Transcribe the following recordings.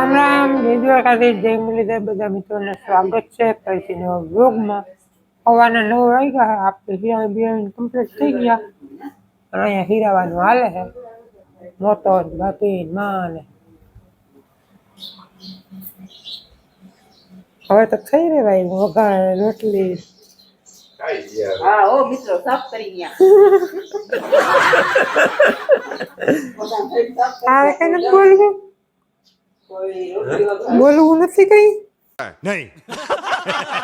રામ રામ જય જય મુરલીધર બધા મિત્રોને સ્વાગત છે. ફરીથી નવા હવાના નવ વાગ્યા આપણે હીરા બિરાણી કમ્પ્લીટ થઈ ગયા. અને અહીંયા હીરાવાનું હાલે છે. મોટર બાકી માં હવે તો થઈ રે ભાઈ વઘાર રોટલી. હા ઓ મિત્રો સાફ કરી ગયા. તારે કઈ નથી બોલવું બોલવું નથી કઈ. નહીં.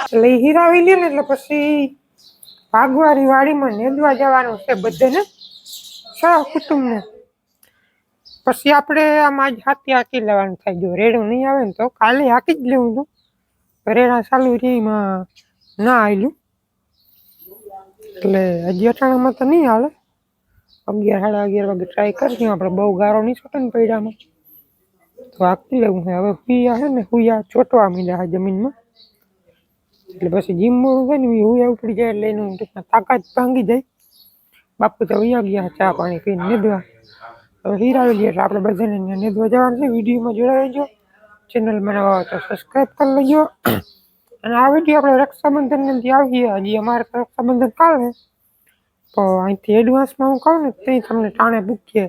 એટલે હીરા આવી લે ને એટલે પછી ભાગવારી વાડીમાં નેદવા જવાનું છે બધાને. સારા કુટુંબને. પછી આપણે આમાં આજ હાથી હાકી લેવાનું થાય. જો રેડું નહીં આવે ને તો કાલે હાકી જ લેવું તો. રેડા ચાલુ રીમાં ના આવેલું એટલે હજી અટાણામાં તો નહીં હાલે. અગિયાર સાડા અગિયાર વાગે ટ્રાય કરશું. આપણે બહુ ગારો નહીં છોટે ને પૈડામાં. તો હાકી લેવું છે હવે હુયા છે ને, હુયા ચોટવા માંડ્યા છે જમીનમાં. એટલે પછી જીમ મોડું થાય ને, હુયા ઉપડી જાય એટલે એનું તાકાત ભાંગી જાય. બાપુ તો વૈયા ગયા, ચા પાણી પીને નેદવા. હવે હીરાવી લઈએ એટલે આપણે બધાને નેદવા જવાનું છે. વિડીયોમાં જોડાઈ રહેજો. ચેનલમાં હોય તો સબસ્ક્રાઈબ કરી લેજો. અને આ વીડિયો આપણે રક્ષાબંધનથી આવીએ. હજી અમારે રક્ષાબંધન કાલે. તો અહીંથી એડવાન્સમાં હું કહું ને તે તમને ટાણે પૂછીએ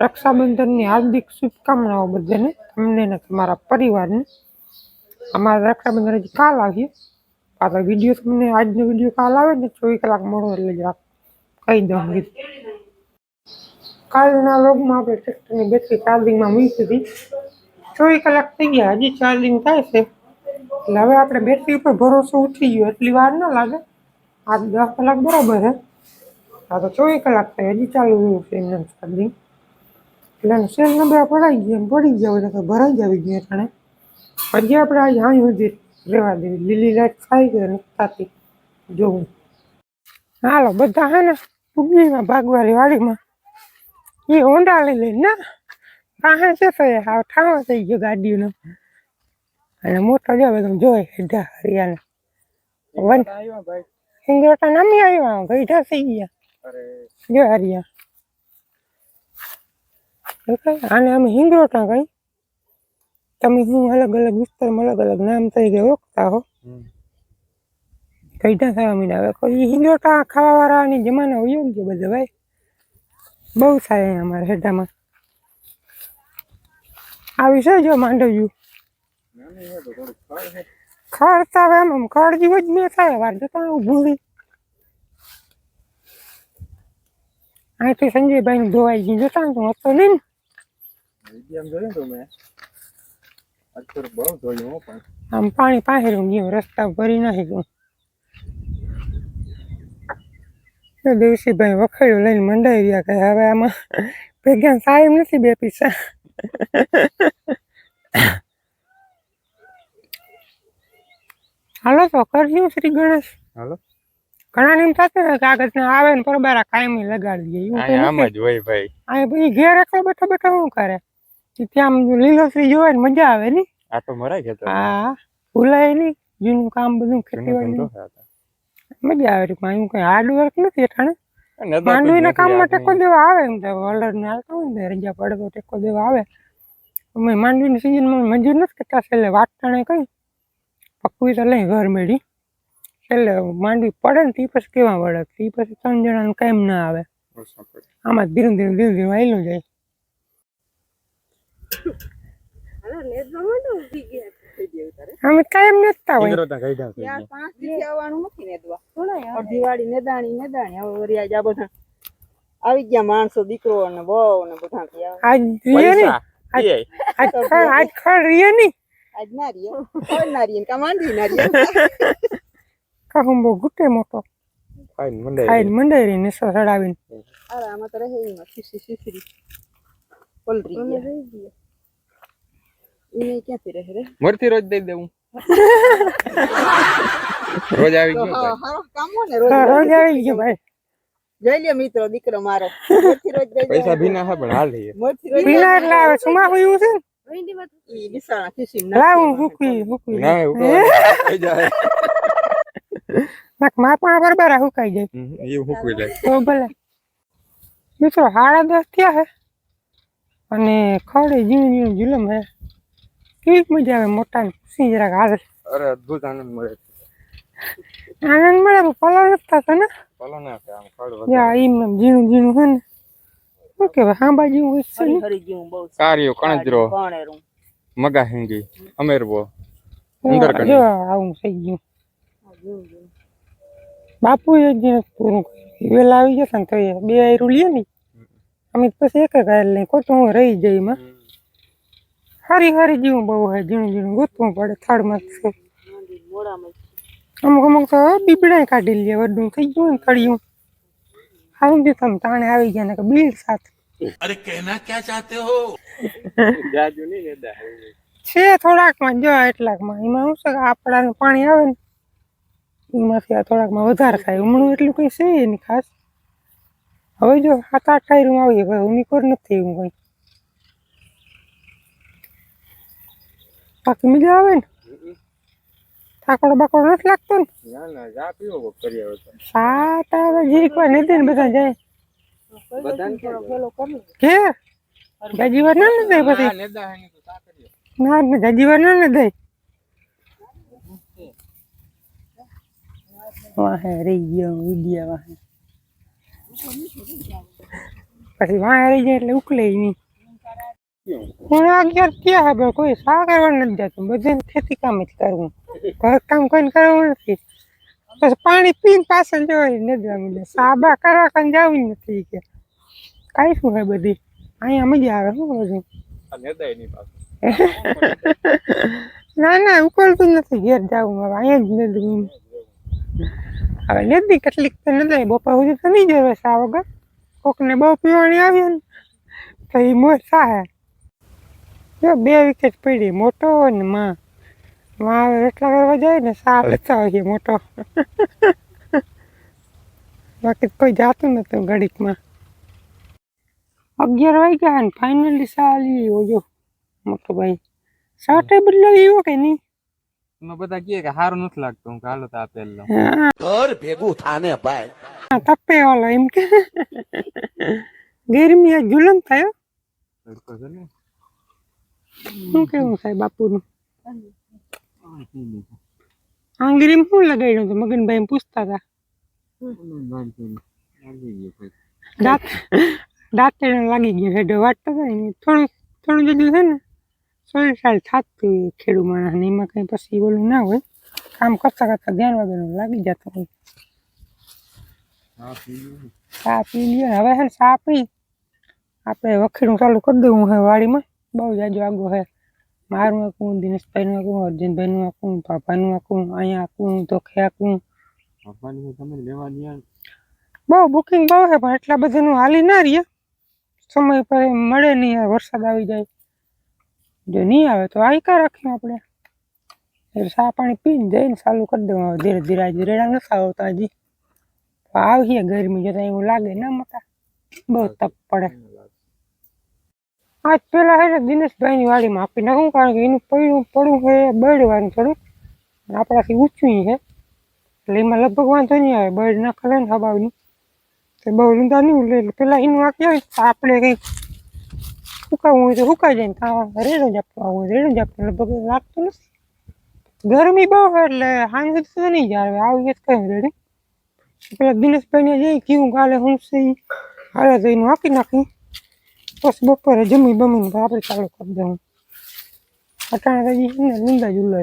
રક્ષાબંધનની હાર્દિક શુભકામનાઓ બધાને, તમને ને તમારા પરિવારને. અમારા રક્ષાબંધન હજી કાલ આવીએ પાછા વીડિયો તમને, આજનો વીડિયો કાલ આવે ને, ચોવીસ કલાક મળો એટલે જરાક કહી દઉં કાલના લોગમાં આપણે ટ્રેક્ટરની બેટરી ચાર્જિંગમાં મૂકી હતી. ચોવીસ કલાક થઈ ગયા, હજી ચાર્જિંગ થાય છે. એટલે હવે આપણે બેટરી ઉપર ભરોસો ઉઠી ગયો, એટલી વાર ન લાગે. આ દસ કલાક બરાબર છે. આ તો ચોવીસ કલાક થાય, હજી ચાલુ છે એમને ચાર્જિંગ એટલે સેલ નંબર પડાઈ ગયા પડી ગયા હોય તો ભરાઈ જ આવી ગયા પછી હજી આપણે આ અહીં સુધી રહેવા દેવી લીલી લાઈટ થાય ગઈ નથી જોવું. હાલો બધા હે ને ઉગીમાં ભાગવારી વાડીમાં. એ ઊંડા લઈ લઈ ના પાસે છે તો એ હાવ ઠાણો થઈ ગયો ગાડીનો. અને મોટો જો તમે જોઈ હેઢા હરિયાના. વન હિંગોટા નામી આવ્યા ગઈઢા થઈ ગયા. જો હરિયા. આને અમે હિંગરોટા કઈ તમે હું અલગ અલગ વિસ્તારમાં અલગ અલગ નામ તરીકે ઓળખતા હો. કઈટા થવા મીડા આવે? કોઈ હિંગરોટા ખાવા વાળાની જમાનો યોગ્ય બધો ભાઈ? બહુ થાય અમારા હેઠામાં. આવી છે જો માંડવ્યું. ખડતા હવે આમ ખડ જેવો જ મેં થાય. વાર જતા રહી અહીંથી સંજયભાઈ નું ધોવાઈ ગયું. જોતા તો આમ પાણી પાસે ગયું રસ્તા ભરી નાખી ગયું. દેવસીભાઈ વખડ્યું લઈને મંડાઈ રહ્યા કે હવે આમાં ભેગા સાહેબ નથી બે પૈસા હાલો તો કરજો શ્રી ગણેશ. હાલો. ઘણા નિમ થશે ને કાગજ ને આવે ને પરબારા કાયમી લગાડી દે એવું આમ જ હોય ભાઈ. આ ભાઈ ઘેર એકલો બેઠો બેઠો શું કરે? ત્યાં લીલોતરી જોવે ને મજા આવે ને તો મરાય કે હા ભૂલાય નહીં જૂનું કામ બધું ખેતીવાડી મજા આવે ટૂંકમાં એવું કઈ હાર્ડ વર્ક નથી અટાણે માંડવીના કામમાં ટેકો દેવા આવે એમ તો. વલર ને હાલતા હોય ને રજા પડે તો ટેકો દેવા આવે. અમે માંડવીની સિઝનમાં મજૂર નથી કરતા. છેલ્લે વાટતાણે કઈ. પકવી તો લઈ ઘર મેળી. છેલ્લે માંડવી પડે ને તે પછી કેવા વળે? તે પછી ત્રણ જણાને કેમ ના આવે. આમાં ધીરે ધીરે ધીરે ધીરે વાયલું જાય. અમે કાયમ નથી હોય. ત્યાં પાંચ દિવસે આવવાનું નથી નેદવા અડધી વાળી નેદાણી નેદાણી. હવે વળી આજ બધા આવી ગયા માણસો દીકરો અને બહુ ને બધા આજ રીએ ની આજ ખડ આજ ખડ રીએ ની આજ ના રીએ ખોલ ના રીએ ને કા માંડવી ના રીએ ગુટે મોટો? ખાઈને મંડાઈ રહી. ને સડાવીને અરે આમાં તો રહે ખીસી ખીસરી પલરી ગયા. એને ક્યાંથી રહે રે મરથી રોજ દઈ દેવું. રોજ આવી ગયો હારો કામ હો ને રોજ. રોજ આવી ગયો ભાઈ. જઈ લ્યો મિત્રો દીકરો મારો. મોરથી રોજ દઈ પૈસા ભીના હે પણ હાલ લઈએ મોરથી રોજ પીલા એટલે આવે સુમા હોયું છે? ને ઈ બિસાણા ખીસી લાવ હું હુકવી હુકવી ના ઉકળવા જાય. નાકમાં પણ બરબારા હુકાઈ જાય. એ હુકવી લે. તો ભલે. મિત્રો સાડા દસ થયા હે અને ખડે ઝીણું ઝીણું જુલમ હે કેવી મજા આવે મોટા ખુશી જરાક હાલ અરે અદ્ભુત આનંદ મળે આનંદ મળે પણ પલાવ નથી થતો ને? પલો ના થાય આમ ફળ વધારે. એમ ઝીણું ઝીણું છે ને. શું કહેવાય હાંબા જેવું હોય છે હરી જેવું બહુ કારિયો કણજરો કોણેરું. મગા હિંગી અમેરવો ઉંદર જો આવું થઈ ગયું. બાપુ એ જ પૂરું કર્યું. વેલા આવી જશે ને તો એ બે આયરું લે ને. અમે પછી એક જ આયર લઈ ખોટું હું રહી જઈ એમાં. હારી હારી જીવું બહુ હોય ઝીણું ઝીણું ગોતવું પડે થળમાં છે. અમુક અમુક તો બીબડા કાઢી લે વડું થઈ ગયું ને તળિયું. આવી દે તમ તાણે આવી ગયા ને કે બિલ સાથે. અરે કહેના ક્યાં ચાહતે હો? જાજુ નહીં ને દા છે થોડાકમાં જો એટલાકમાં. એમાં હું છે આપણાને પાણી આવે ને એમાંથી આ થોડાકમાં વધારે થાય. હમણું એટલું કંઈ છે એની ખાસ. હવે જો સાત આઠ ટાયરમાં આવીએ હવે હું નીકળ નથી એવું કંઈ. બાકી મજા આવે ને? થાકોડો બાકોડો નથી લાગતો ને? સાત આવે જીરીક વાર નથી ને બધા જાય. કે પેલો કરી ઘેર જાજી વાર ના ને દે પછી? ના ને જાજીવાર ના ને દે વાહે રહી ગયો ઉડિયા વાહે. પછી વાહે રહી જાય એટલે ઉકલે નહીં. હું અગિયાર ક્યાં હે કોઈ સા કરવા નથી જતું બધાને ખેતી કામ જ કરવું ઘર કામ કોઈ કરવું નથી. પછી પાણી પીને પાછળ જવાય નથી જમી સાબા કરવા કઈ જવું નથી કે. કઈ શું હોય બધી? અહીંયા મજા આવે શું બધું. ના ના ઉકળતું નથી ઘેર જવું હવે. અહીંયા જ નથી હવે નથી કેટલીક તો નથી બપોર સુધી તો નહીં જવે સા વગર કોકને બહુ પીવાની આવી ને તો એ મોર સાહે. જો બે વિકેટ પડી મોટો ને માં. માં એટલા કરવા જાય ને સા લેતા હોય મોટો. બાકી કોઈ જાતું નતું ઘડીકમાં. અગિયાર વાગ્યા ને ફાઇનલી સાલી ઓજો મોટો ભાઈ. સાટે બદલો એવો કે નહીં? બધા કહે કે સારું નથી લાગતું હું કાલો તા પહેલો ભેગું થાને ભાઈ. તપે વાલો એમ કે. ગરમી જુલમ થયો? શું કેવું સાહેબ બાપુનું? આંગળીમાં શું લગાડ્યું હતું? મગનભાઈ પૂછતા હતા. દાંત, દાંતે લાગી ગયો હેડો વાટતો થાય ને, થોડું થોડું જેટલું છે ને સોળ સાલ થાતું ખેડૂ માણસ ને, એમાં કંઈ પછી ઓલું ના હોય. કામ કરતા કરતા ધ્યાન વગરનું લાગી જતું હોય. ચા લ્યો હવે ને ચા પી આપણે વખેડું ચાલુ કરી દઉં હે વાડીમાં. બહુ જાજો આગો હે. મારું આખું દિનેશભાઈનું આખું અર્જુનભાઈનું આખું પાપાનું આખું અહીંયા આખું ધોખે આખું. બહુ બુકિંગ બહુ હે પણ એટલા બધાનું હાલી ના રહીએ સમય પર મળે નહીં યાર વરસાદ આવી જાય. જો નહીં આવે તો આયકા રાખીએ આપણે. સા પાણી પીને જઈને ચાલુ કરી દઉં હવે ધીરે ધીરે આજે રેડા નથી આવતા હજી. આવીએ ગરમી જતા એવું લાગે ના મોટા. બહુ તપ પડે. આજ પેલા હે ને દિનેશભાઈની વાડીમાં આપી નાખું, કારણ કે એનું પડ્યું પડવું છે બળવાનું અને આપણાથી ઊંચું છે. એટલે એમાં લગભગ વાંધો નહીં આવે, બળ નાખે ને હબાવનું તો બહુ ઊંધા નહીં ઉલે એટલે પહેલાં એનું આંકી આવે તો આપણે કંઈક સુકાવવું હોય તો સુકાઈ જાય ને કાં રેડો જ આપવા હોય રેડો જ આપવા, લગભગ લાગતું નથી. ગરમી બહુ એટલે હાંજ તો નહીં જાય આવે જ કઈ રેડી. પેલા દિનેશભાઈને જઈ કીધું, કાલે હું ઈ હાલે તો એનું આપી નાખી. બસ બપોરે જમી બમીને આપણે ચાલુ કરી દઉં અટાણે તો હજી છે ને લીંદા જ ઉલે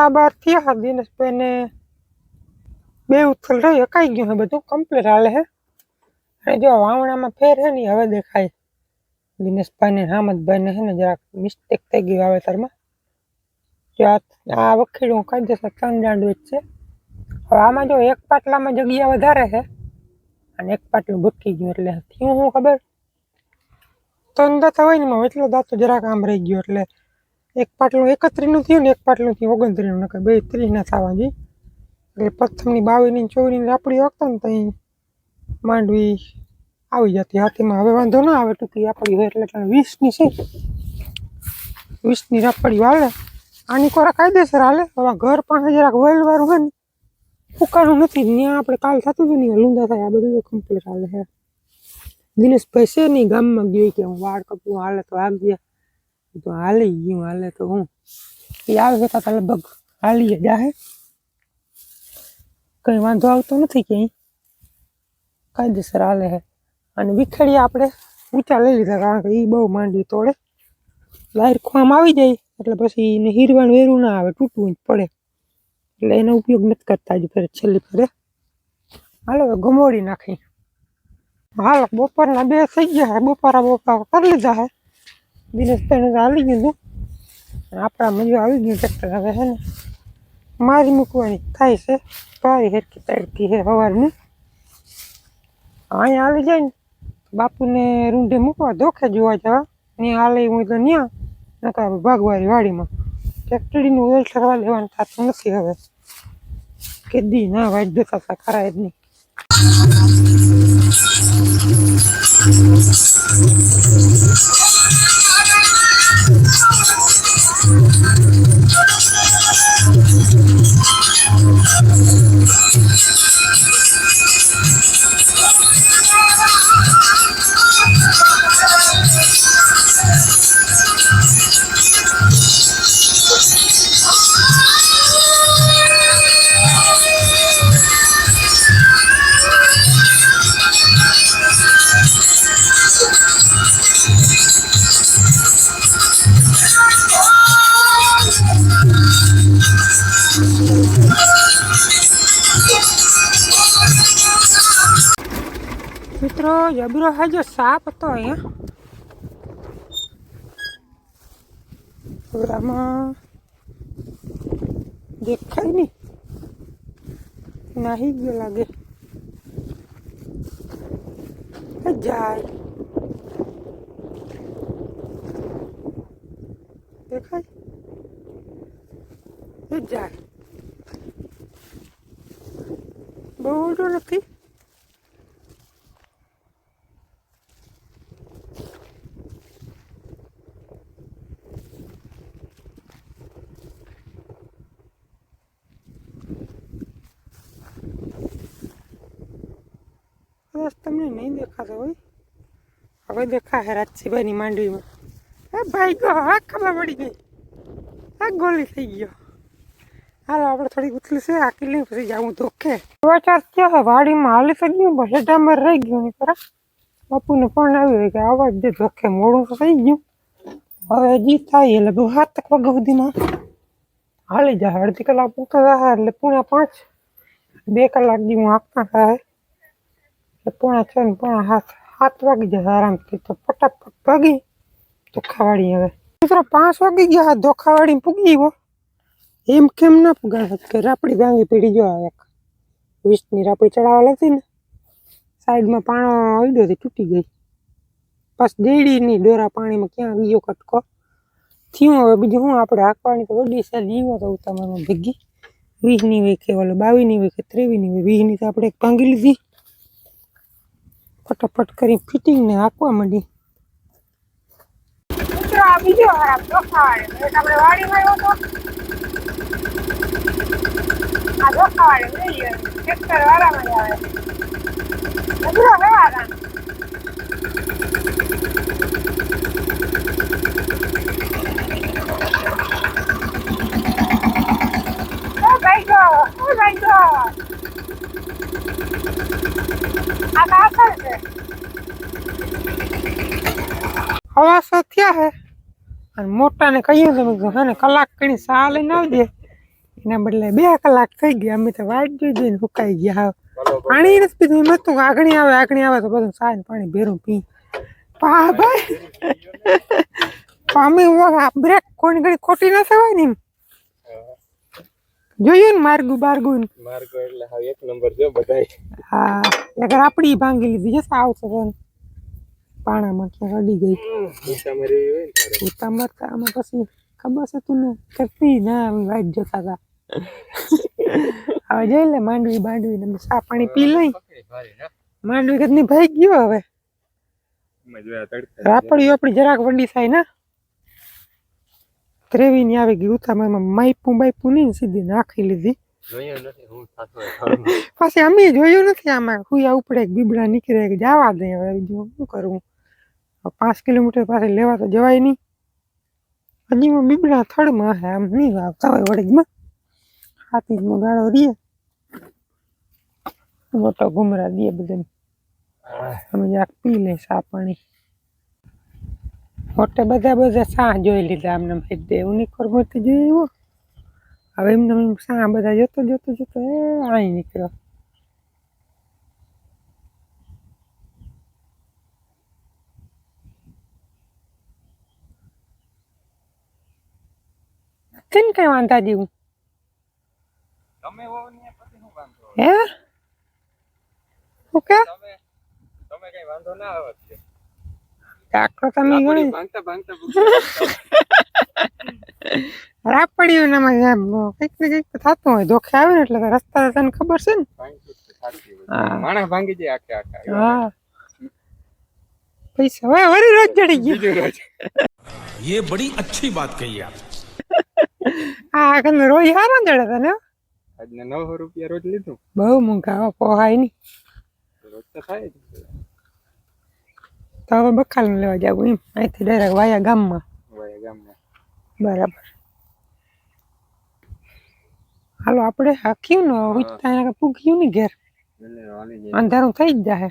સાડા બાર થયા દિનેશભાઈને બે ઉથલ રહી અકાઈ ગયું હે બધું. કમ્પ્લીટ હાલે હે. અને જો વાવણામાં ફેર હે ને હવે દેખાય. દિનેશભાઈને હામદભાઈને છે ને, જરાક મિસ્ટેક થઈ ગઈ વાવેતરમાં. જો આ વખીડું દેશે ત્રણ દાંડ છે હવે આમાં જો એક પાટલામાં જગ્યા વધારે છે અને એક પાટલું ભટકી ગયું એટલે થયું શું ખબર? ત્રણ દાંત હોય ને એટલો દાંતો જરાક આમ રહી ગયો એટલે એક પાટલું એકત્રીનું થયું ને એક પાટલું થયું ઓગણત્રીનું નકર બે ત્રીસના થવા જોઈએ એટલે પ્રથમની બાવીની ચોવીની રાપડી વાગતા ને ત્યાં માંડવી આવી જતી. હાથીમાં હવે વાંધો ના આવે ટૂંકી રાપડી હોય એટલે વીસની છે. વીસની રાપડી વાળે આની કોરા કાયદેસર હાલે? હવે ઘર પણ જરાક વેલવાળું હોય ને. ફૂકાનું નથી. ત્યાં આપણે કાલ થતું હતું ને લુંદા થાય. આ બધું કમ્પ્લીટ હાલે છે દિનેશભાઈ છે નહીં ગામમાં ગયો કે હું વાળ કપું, હાલે તો આગજે તો હાલી ગયું હાલે તો હું. એ આવે તો લગભગ હાલીએ જાહે. કંઈ વાંધો આવતો નથી ક્યાંય. કાયદેસર હાલે હે. અને વિખેડી આપણે. ઊંચા લઈ લીધા કારણ કે એ બહુ માંડી તોડે. લાઈર ખોમ આવી જાય, એટલે પછી એને હીરવાણ વેરું ના આવે, તૂટવું જ પડે. એટલે એનો ઉપયોગ નથી કરતા જ ફેર છેલ્લી ફેરે. હાલો ગમોડી નાખી હાલો, બપોરના બે થઈ ગયા બપોરા બપોરા કરી લીધા છે દિનેશભાઈને તો આવી ગયું આપણા મજા આવી ગયું ટ્રેક્ટર હવે છે ને. મારી મૂકવાની થાય છે. ભારી હેરકી તડકી છે સવારની અહીંયા હાલી જાય ને. બાપુને રૂંઢે મૂકવા ધોખે જોવા જવા. ત્યાં હાલે હું તો ત્યાં નકા ભાગવારી વાડીમાં. ટ્રેક્ટરીનું ઓઇલ ઠરવા લેવાનું થતું નથી હવે. કે દી ના વાટ દેતા હતા ખરા જ નહીં મિત્રો જબરો હાજો સાપ હતો અહીંયા. ઓલામાં દેખાય નહીં. નાહી ગયો લાગે. જાય. દેખાય? જાય. બહુ મોટો નથી. કદાચ તમને નહીં દેખાતો હોય? હવે દેખાશે રાજસીભાઈની માંડવીમાં. એ ભાઈ ગયો હવે ખબર પડી ગઈ. આ ગોલી થઈ ગયો. હાલો, આપણે થોડી ઉથલી છે આકી લઈ પછી જાઉં ધોકે. ક્યાં છે, વાડીમાં હાલી તો ગયું, બસ ડામર રહી ગયું નહીં ખરા. બાપુને ફોન આવ્યો કે આવા દે, ધોકે, મોડું તો થઈ ગયું. હવે હજી થાય, એટલે બહુ સાત વાગ્યા સુધીમાં હાલી જાય અડધી કલાક પૂરતા થાય એટલે પૂણા પાંચ. બે કલાક જેવું હું આપતા થાય પોણા છ ને પોણા સાત સાત વાગી જશે આરામથી. તો ફટાફટ ભાગી ધોખાવાડી હવે. મિત્રો પાંચ વાગી ગયા ધોખાવાડી પૂગી ગયો. એમ કેમ ના પુગાય? કે રાપડી ભાંગી પડી ગયો એક વીસની રાપડી ચડાવવા લાગતી ને, સાઈડમાં પાણો આવી ગયો તૂટી ગઈ. બસ દેડીની દોરા પાણીમાં ક્યાં ગયો કટકો? થયું હવે બીજું હું આપણે હાંકવાની તો વડી છે લીવો તો ઉતામાં ભેગી. વીસની હોય કે ઓલો બાવીની હોય કે ત્રેવીની હોય વીસની તો આપણે એક ભાંગી લીધી. ફટાફટ કરી ફિટિંગને હાંકવા માંડી. મિત્રો આ બીજો ખરાબ ધોખાવાળે એક આપણે વાડીમાં આવ્યો હતો આ ધોખાવાળે લઈ ગયો ટ્રેક્ટર વાળામાં જ આવે બધું વ્યવહાર Oh my god! છે હવાસો થયા હે. અને મોટાને કહ્યું છે મેં હે ને કલાક કણી સા લઈને આવજે. એના બદલે બે કલાક થઈ ગયા અમે તો વાટ જોઈ જોઈને સુકાઈ ગયા. પાણી નથી પીધું એમ હતું આગણી આવે આગણી આવે તો બધું સારું પાણી ભેરું પી પા ભાઈ. અમે બ્રેક કોની ઘણી ખોટી ના થવાય ને એમ? જોયું ને માર્ગુ બાર્ગુ ને? માર્ગો એટલે હા એક નંબર જો બધાય. હા એકર આપડી ભાંગી લીધી છે સાવ તો પાણામાં કે અડી ગઈ. તમારી હોય ને તારે. ઉતા મરતા આમાં પછી ખબર છે તું ને કરતી ના વાઈટ જોતા હતા. હવે જઈ લે માંડવી બાંડવી ને સા પાણી પી લઈ. માંડવી કદની ભાઈ ગયો હવે. મેં જોયા તડકા. રાપડી આપડી જરાક વંડી થાય ને. ત્રેવી ની આવી ગઈ ઉતામાં માઈપું બાઈપું નહીં ની સીધી નાખી લીધી. પછી અમે જોયું નથી આમાં. હુયા ઉપડે એક બીબડા નીકળે કે જવા દે હવે શું કરવું પાંચ કિલોમીટર પાસે લેવા તો જવાય નહીં. હજી બીબડા થડમાં હે આમ નહીં આવતા હોય વડગમાં હાથીમાં ગાળો રીએ મોટો ઘુમરા દે બધાને. અમે જાક પી લે સા પાણી. મોટે બધા બધા ચા જોઈ લીધા આમને ભાઈ દેવું ની કરમતી જોઈ એવો હવે એમને એમ ચા બધા જોતો જોતો જોતો એ અહીં નીકળ્યો. કેમ કઈ વાંધા જેવું તમે હે? શું કે? તમે કઈ વાંધો ના આવે છે. આખો તમે આપણી ગણી ભાંગતા ભાંગતા પૂછ્યું. રાપડીયું ને એમ કંઈક ને કંઈક તો થતું હોય ધોખે આવે ને એટલે તો રસ્તા તો તને ખબર છે ને ભાંગતું જ થાકી હોય. હા. માણસ ભાંગી જાય આખે આખા હા પૈસા હવે વળી રોજ જડી ગયું બીજું રોજ ये बड़ी अच्छी बात कही आप આ કને રોજ હારા જડે તને આજના નવસો રૂપિયા રોજ લીધું બહુ મોંઘા હો, પોહાય નહીં તો રોજ તો થાય જ તો હવે બખાલ લેવા જાવ એમ. અહીંથી ડાયરેક્ટ વાયા ગામમાં. વાયા ગામમાં. બરાબર. હાલો આપણે હાખ્યું ને પૂગ્યું ને ઘેર. અંધારું થઈ જ જાય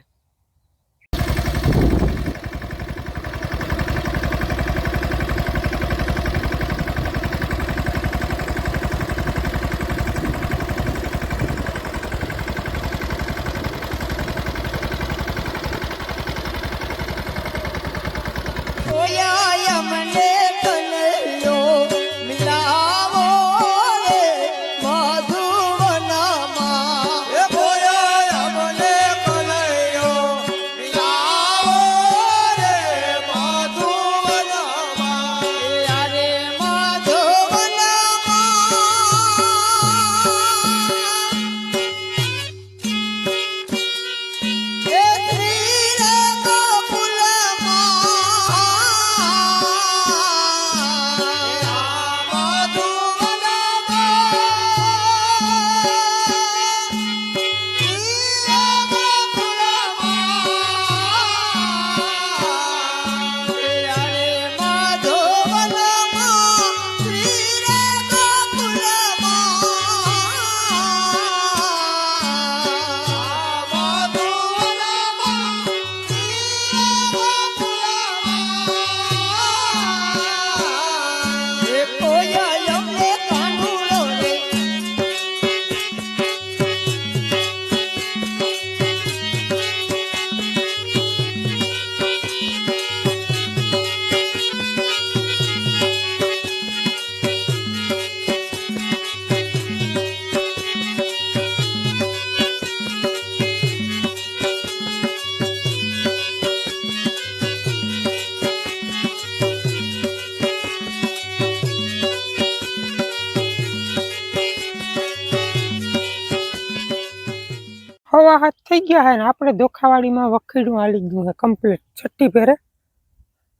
ગયા હે ને, આપણે ધોખાવાડીમાં વખીડું હાલી ગયું છે કમ્પ્લીટ છઠ્ઠી ફેરે.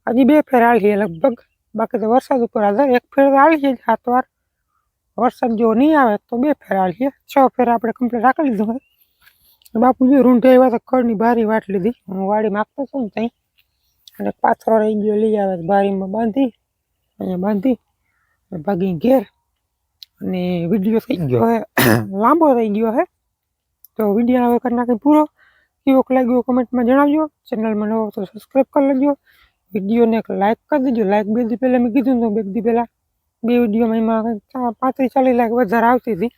હજી બે ફેર હાલીએ લગભગ. બાકી તો વરસાદ ઉપર આધાર એક ફેર હાલીએ જ સાત વાર વરસાદ જો નહીં આવે તો બે ફેર હાલીએ છ ફેર આપણે કમ્પ્લીટ રાખી લીધું હોય બાપુજી રૂંઢે આવ્યા તો ખડની બારી વાટ લીધી. હું વાડી માગતો છું ને ત્યાં અને પાથરો રહી ગયો, લઈ આવે બારીમાં બાંધી. અહીંયા બાંધી. ભાગી ઘેર. અને વીડિયો થઈ ગયો હે. લાંબો થઈ ગયો હે. તો વીડિયો હવે કરી નાખી પૂરો. કેવો લાગ્યો કમેન્ટમાં જણાવજો. ચેનલમાં નવો તો સબસ્ક્રાઈબ કરી લેજો. વિડીયોને એક લાઇક કરી દેજો. લાઇક બે દી પહેલાં મેં કીધું તો બે દી પહેલાં બે વિડીયોમાં એમાં પાંત્રીસ ચાલીસ લાખ વધારે આવતી હતી.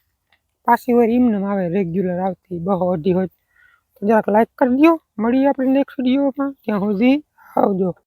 પાછી વાર એમને આવે રેગ્યુલર આવતી, બહુ અઢી હોય. તો જરાક લાઇક કરી દો મળીએ આપણે નેક્સ્ટ વિડીયોમાં. ત્યાં સુધી આવજો.